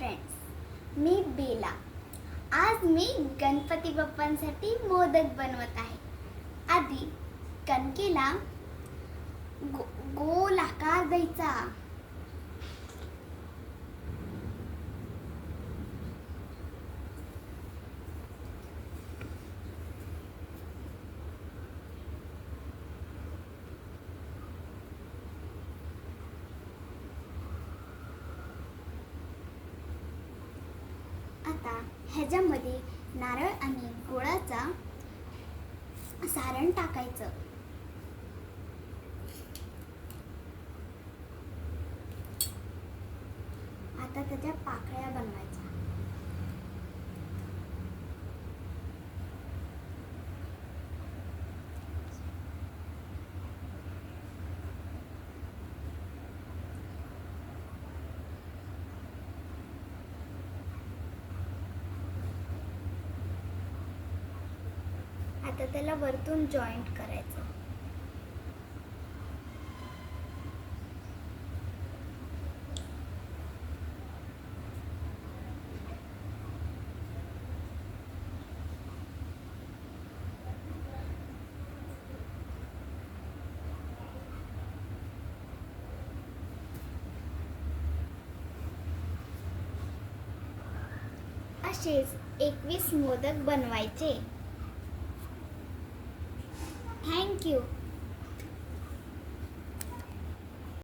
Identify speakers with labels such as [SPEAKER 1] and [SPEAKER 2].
[SPEAKER 1] Friends मी बेला. आज मी गणपती बाप्पांसाठी मोदक बनवत आहे. आधी कणकेला गो गोल आकार द्यायचा आता ह्याच्यामध्ये नारळ आणि गुळाचा सारण टाकायचं. आता त्याच्या पाकळ्या बनवायच्या. तर त्याला वरतून जॉईंट करायचं. असेच एकवीस मोदक बनवायचे. Thank you.